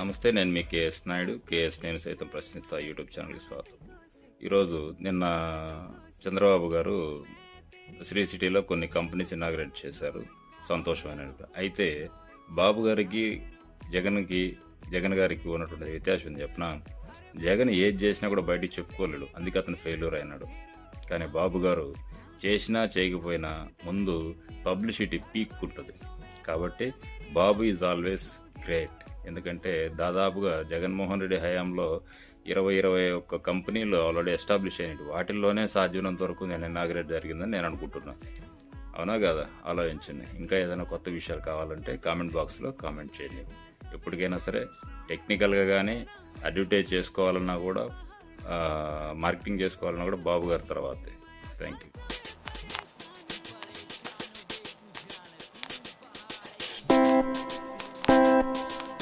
నమస్తే నేను మీ KS Naidu. KS నేను సైతం ప్రశ్నిత యూట్యూబ్ ఛానల్కి స్వాగతం. ఈరోజు నిన్న చంద్రబాబు గారు శ్రీ సిటీలో కొన్ని కంపెనీస్ ఇనాగ్రేట్ చేశారు. సంతోషమైన అయితే బాబు గారికి జగన్కి జగన్ గారికి ఉన్నటువంటి వ్యత్యాసం ఉంది చెప్పిన? జగన్ ఏది చేసినా కూడా బయటికి చెప్పుకోలేడు. అందుకే అతను ఫెయిల్యూర్ అయినాడు. కానీ బాబు గారు చేసినా చేయకపోయినా ముందు పబ్లిసిటీ పీక్ ఉంటుంది కాబట్టి బాబు ఈజ్ ఆల్వేస్ గ్రేట్. ఎందుకంటే దాదాపుగా జగన్మోహన్ రెడ్డి హయాంలో ఇరవై ఇరవై ఒక్క కంపెనీలు ఆల్రెడీ ఎస్టాబ్లిష్ అయినవి వాటిల్లోనే సాధ్యమైనంత వరకు నేను ఇనాగ్రేట్ జరిగిందని నేను అనుకుంటున్నాను అవునా కదా? ఆలోచించండి. ఇంకా ఏదైనా కొత్త విషయాలు కావాలంటే కామెంట్ బాక్స్లో కామెంట్ చేయండి. ఎప్పటికైనా సరే టెక్నికల్గా కానీ అడ్వర్టైజ్ చేసుకోవాలన్నా కూడా మార్కెటింగ్ చేసుకోవాలన్నా కూడా బాబు గారి తర్వాతే. Thank you